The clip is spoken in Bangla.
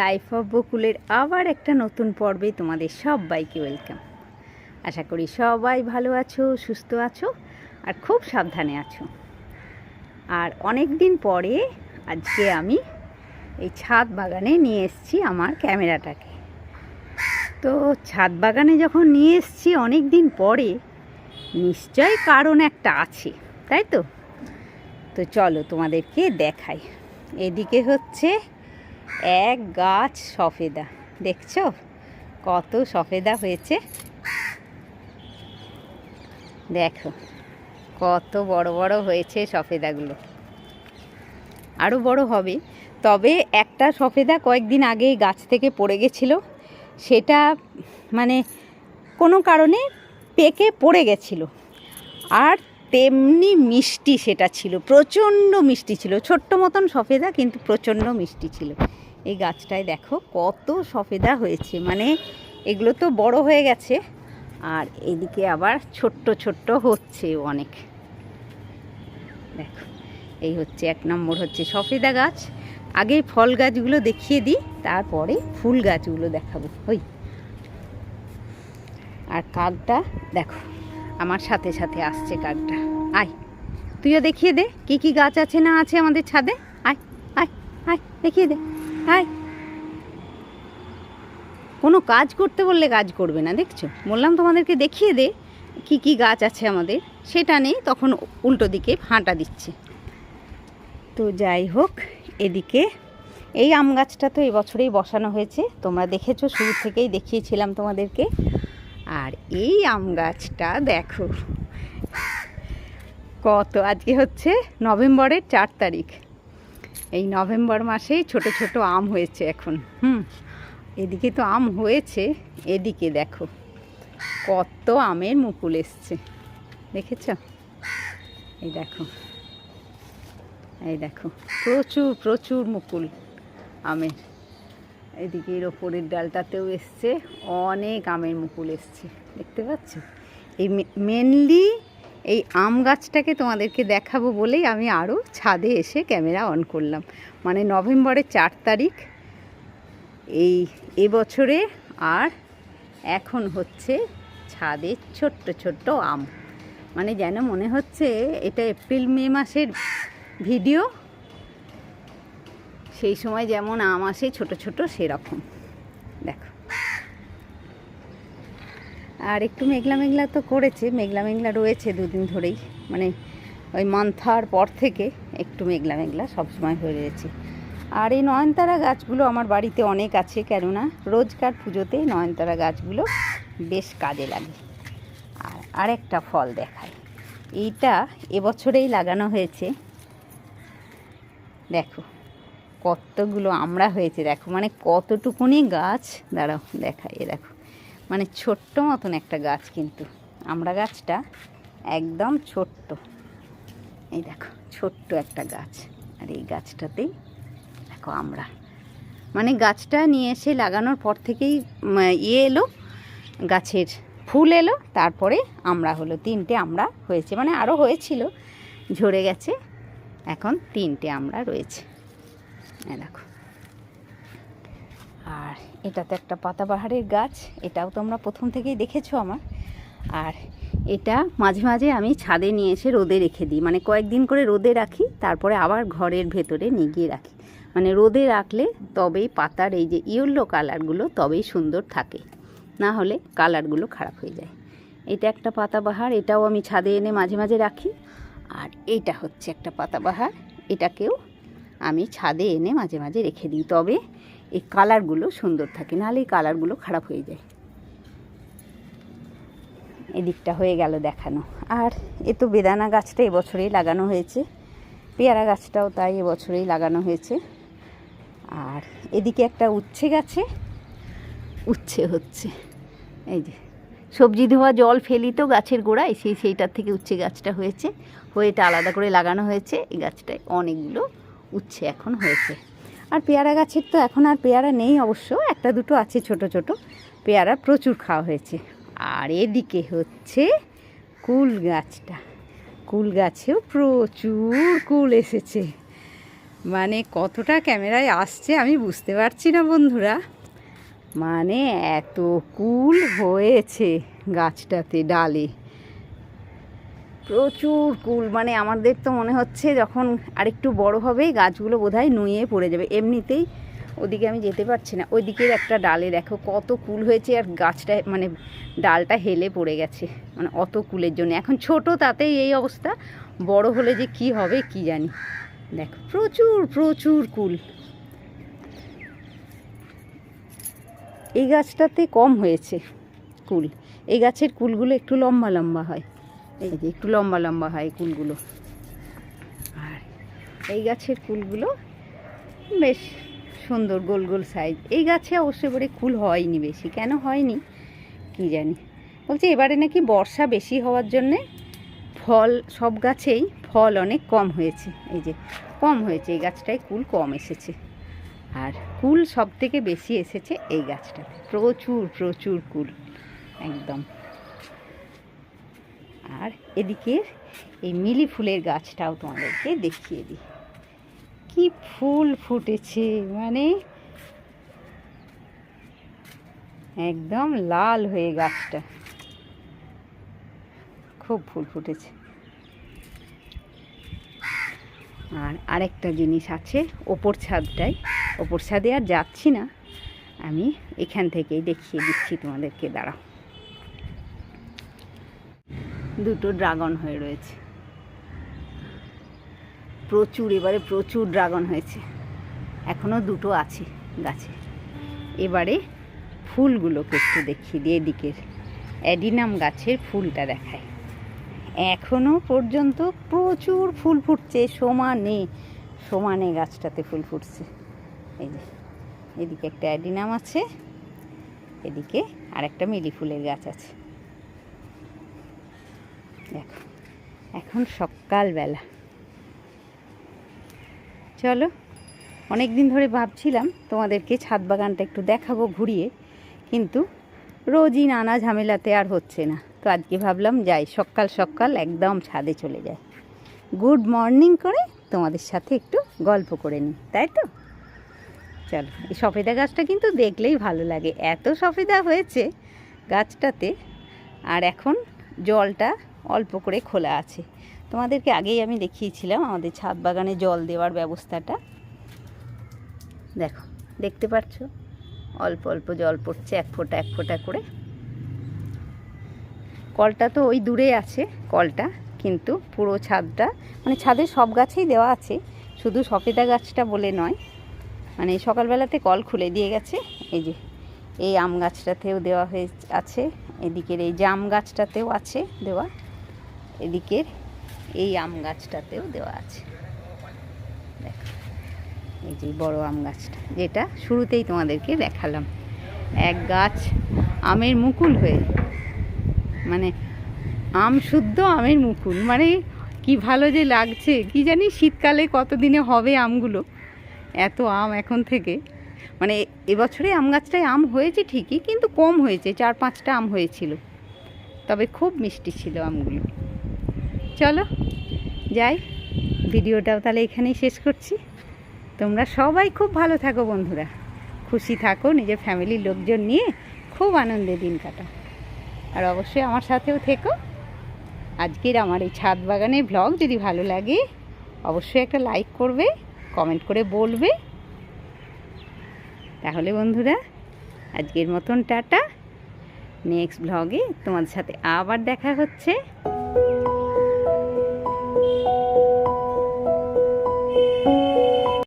লাইফ অফ বকুলের আবার একটা নতুন পর্বে তোমাদের সবাইকে ওয়েলকাম আশা করি সবাই ভালো আছো, সুস্থ আছো, আর খুব সাবধানে আছো। আর অনেক দিন পরে আজকে আমি এই ছাদ বাগানে নিয়ে এসেছি আমার ক্যামেরাটাকে। তো ছাদ বাগানে যখন নিয়ে এসেছি অনেক দিন পরে, নিশ্চয় কারণ একটা আছে, তাই তো? তো চলো তোমাদেরকে দেখাই। এদিকে হচ্ছে এক গাছ সফেদা, দেখছ? কত সফেদা হয়েছে। দেখো, কত বড় বড় হয়েছে সফেদাগুলো। আরও বড় হবে। তবে একটা সফেদা কয়েকদিন আগে গাছ থেকে পড়ে গেছিল। সেটা মানে কোনো কারণে পেকে পড়ে গেছিল। আর তেমনি মিষ্টি সেটা ছিল, প্রচণ্ড মিষ্টি ছিল। ছোট্ট মতন সফেদা, কিন্তু প্রচণ্ড মিষ্টি ছিল। এই গাছটায় দেখো কত সফেদা হয়েছে। মানে এগুলো তো বড় হয়ে গেছে, আর এদিকে আবার ছোট্ট ছোট্ট হচ্ছে অনেক। দেখো, এই হচ্ছে এক নম্বর হচ্ছে সফেদা গাছ। আগে ফল গাছগুলো দেখিয়ে দিই, তারপরে ফুল গাছগুলো দেখাবো। ওই। আর কাকটা, দেখো। আমার সাথে সাথে আসছে কাকটা আয়, তুইও দেখিয়ে দে কি কি গাছ আছে না আছে আমাদের ছাদে। আয় আয় আয়, দেখিয়ে দে। আয়। কোনো কাজ করতে বললে কাজ করবে না, দেখছ? বললাম তোমাদেরকে দেখিয়ে দে কি কি গাছ আছে আমাদের। সেটা নেই তখন উল্টো দিকে হাঁটা দিচ্ছে। তো যাই হোক, এদিকে এই আম গাছটা তো এবছরেই বসানো হয়েছে। তোমরা দেখেছ, শুরু থেকেই দেখিয়েছিলাম তোমাদেরকে। আর এই আম গাছটা দেখো। কত, আজকে হচ্ছে নভেম্বরের চার তারিখ। এই নভেম্বর মাসেই ছোট ছোট আম হয়েছে এখন, হুম। এদিকে তো আম হয়েছে, এদিকে দেখো, কত আমের মুকুল এসছে। দেখেছ? এই দেখো এই দেখো, প্রচুর প্রচুর মুকুল আমের। এদিকে এর ওপরের ডালটাতেও এসছে। অনেক আমের মুকুল এসছে। দেখতে পাচ্ছ? এই মেনলি এই আম গাছটাকে তোমাদেরকে দেখাবো বলেই আমি আরও ছাদে এসে ক্যামেরা অন করলাম। মানে নভেম্বরের চার তারিখ এই এবছরে আর এখন হচ্ছে ছাদে ছোট্ট ছোট্ট আম। মানে যেন মনে হচ্ছে এটা এপ্রিল, মে মাসের ভিডিও। সেই সময় যেমন আম আসে, ছোট ছোট সেরকম। দেখো। আর একটু মেঘলা মেঘলা তো করেছে, মেঘলা মেঘলা রয়েছে দুদিন ধরেই। মানে ওই মান্থার পর থেকে একটু মেঘলা মেঘলা সবসময় হয়ে রয়েছে। আর এই নয়নতারা গাছগুলো আমার বাড়িতে অনেক আছে, কেননা রোজকার পুজোতে নয়নতারা গাছগুলো বেশ কাজে লাগে। আর আরেকটা ফল দেখায় এইটা এবছরেই লাগানো হয়েছে। দেখো। কতগুলো আমরা হয়েছে। দেখো মানে কতটুকুনি গাছ? দাঁড়াও, দেখাই, এ দেখো। মানে ছোট্ট মতন একটা গাছ কিন্তু। আমরা গাছটা একদম ছোট্ট। এই দেখো, ছোট্ট একটা গাছ। আর এই গাছটাতেই দেখো আমরা। মানে গাছটা নিয়ে এসে লাগানোর পর থেকেই ইয়ে এলো, গাছের ফুল এলো, তারপরে আমরা হলো তিনটে আমরা হয়েছে। মানে আরও হয়েছিল, ঝরে গেছে। এখন তিনটে আমরা রয়েছে। দেখো। আর এটা তো একটা পাতাবাহারের গাছ, এটাও তোমরা প্রথম থেকেই দেখেছ আমার। আর এটা মাঝে মাঝে আমি ছাদে নিয়ে এসে রোদে রেখে দিই। মানে কয়েকদিন করে রোদে রাখি, তারপরে আবার ঘরের ভেতরে নিগিয়ে রাখি। মানে রোদে রাখলে তবেই পাতার এই যে ইয়েলো কালারগুলো তবেই সুন্দর থাকে। না হলে কালারগুলো খারাপ হয়ে যায়। এটা একটা পাতাবাহার, এটাও আমি ছাদে এনে মাঝে মাঝে রাখি। আর এইটা হচ্ছে একটা পাতাবাহার, এটাকেও আমি ছাদে এনে মাঝে মাঝে রেখে দিই। তবে এই কালারগুলো সুন্দর থাকে, নাহলে এই কালারগুলো খারাপ হয়ে যায়। এদিকটা হয়ে গেল দেখানো। আর এ তো বেদানা গাছটা এবছরেই লাগানো হয়েছে। পেয়ারা গাছটাও তাই এবছরেই লাগানো হয়েছে। আর এদিকে একটা উচ্ছে গাছে। উচ্ছে হচ্ছে। এই যে, সবজি ধোয়া জল ফেলি তো গাছের গোড়ায়, সেই সেইটার থেকে উচ্ছে গাছটা হয়েছে। হয়ে এটা আলাদা করে লাগানো হয়েছে। এই গাছটায় অনেকগুলো উচ্ছে এখন হয়েছে। আর পেয়ারা গাছের তো এখন আর পেয়ারা নেই অবশ্য, একটা দুটো আছে ছোট ছোট, পেয়ারা প্রচুর খাওয়া হয়েছে। আর এদিকে হচ্ছে কুল গাছটা। কুল গাছেও প্রচুর কুল এসেছে। মানে কতটা ক্যামেরায় আসছে আমি বুঝতে পারছি না বন্ধুরা। মানে এত কুল হয়েছে গাছটাতে, ডালে। প্রচুর কুল। মানে আমাদের তো মনে হচ্ছে যখন আরেকটু বড় হবে, গাছগুলো বোধহয় নুয়ে পড়ে যাবে। এমনিতেই ওদিকে আমি যেতে পারছি না। ওইদিকের একটা ডালে দেখো কত কুল হয়েছে আর গাছটা মানে ডালটা হেলে পড়ে গেছে। মানে অত কুলের জন্য। এখন ছোট তাতেই এই অবস্থা। বড় হলে যে কি হবে কি জানি। দেখো, প্রচুর প্রচুর কুল। এই গাছটাতে কম হয়েছে কুল। এই গাছের কুলগুলো একটু লম্বা লম্বা হয়। এই যে একটু লম্বা লম্বা হয় কুলগুলো। আর এই গাছের কুলগুলো বেশ সুন্দর গোল গোল সাইজ এই গাছে অবশ্যই এবারে কুল হয়নি বেশি। কেন হয়নি? কি জানি। বলছে এবারে নাকি বর্ষা বেশি হওয়ার জন্যে ফল, সব গাছেই ফল অনেক কম হয়েছে। এই যে কম হয়েছে, এই গাছটায় কুল কম এসেছে। আর কুল সব থেকে বেশি এসেছে এই গাছটাতে। প্রচুর প্রচুর কুল। একদম। আর এদিকে এই মিলি ফুলের গাছটাও তোমাদেরকে দেখিয়ে দিই। কি ফুল ফুটেছে মানে একদম লাল হয়ে গাছটা। খুব ফুল ফুটেছে। আর আরেকটা জিনিস আছে ওপর ছাদটায়। ওপর ছাদে আর যাচ্ছি না। আমি এখান থেকেই দেখিয়ে দিচ্ছি তোমাদেরকে, দাঁড়াও। দুটো ড্রাগন হয়ে রয়েছে। প্রচুর, এবারে প্রচুর ড্রাগন হয়েছে। এখনও দুটো আছে গাছে। এবারে ফুলগুলোকে একটু দেখিয়ে দিই এদিকের। অ্যাডিনাম গাছের ফুলটা দেখায় এখনও পর্যন্ত প্রচুর ফুল ফুটছে, সমানে সমানে গাছটাতে ফুল ফুটছে। এই যে, এদিকে একটা অ্যাডিনাম আছে, এদিকে আর একটা মিলি ফুলের গাছ আছে। দেখো, এখন সকালবেলা। চলো অনেক দিন ধরে ভাবছিলাম তোমাদেরকে ছাদ বাগানটা একটু দেখাবো ঘুরিয়ে, কিন্তু রোজই নানা ঝামেলাতে আর হচ্ছে না। তো আজকে ভাবলাম যাই, সকাল সকাল একদম ছাদে চলে যাই। গুড মর্নিং করে তোমাদের সাথে একটু গল্প করে নিই, তাই তো? চলো, এই সফেদা গাছটা কিন্তু দেখলেই ভালো লাগে। এত সফেদা হয়েছে গাছটাতে, আর এখন জলটা অল্প করে খোলা আছে। তোমাদেরকে আগেই আমি দেখিয়েছিলাম আমাদের ছাদ বাগানে জল দেওয়ার ব্যবস্থাটা। দেখো, দেখতে পাচ্ছ? অল্প অল্প জল পড়ছে এক ফোঁটা এক ফোঁটা করে। কলটা তো ওই দূরে আছে, কলটা, কিন্তু পুরো ছাদটা মানে ছাদের সব গাছেই দেওয়া আছে, শুধু সফেদা গাছটা বলে নয়। মানে সকালবেলাতে কল খুলে দিয়ে গেছে, এই যে, এই আম গাছটাতেও দেওয়া হয়ে আছে, এদিকের এই জাম গাছটাতেও আছে দেওয়া। এদিকের এই আম গাছটাতেও দেওয়া আছে। দেখো, এই যে বড় আম গাছটা, যেটা শুরুতেই তোমাদেরকে দেখালাম। এক গাছ আমের মুকুল হয়ে মানে আম শুদ্ধ আমের মুকুল মানে কি ভালো যে লাগছে, কি জানি শীতকালে কত দিনে হবে আমগুলো, এত আম এখন থেকে। মানে এবছরে আম গাছটায় আম হয়েছে ঠিকই, কিন্তু কম হয়েছে, চার পাঁচটা আম হয়েছিল। তবে খুব মিষ্টি ছিল আমগুলো। চলো, যাই। ভিডিওটাও তাহলে এখানেই শেষ করছি। তোমরা সবাই খুব ভালো থাকো বন্ধুরা। খুশি থাকো, নিজের ফ্যামিলির লোকজন নিয়ে খুব আনন্দে দিন কাটাও। আর অবশ্যই আমার সাথেও থেকো। আজকের আমার এই ছাদ বাগানের ব্লগ যদি ভালো লাগে, অবশ্যই একটা লাইক করবে কমেন্ট করে বলবে। তাহলে বন্ধুরা, আজকের মতন টাটা। নেক্সট ব্লগে তোমাদের সাথে আবার দেখা হচ্ছে।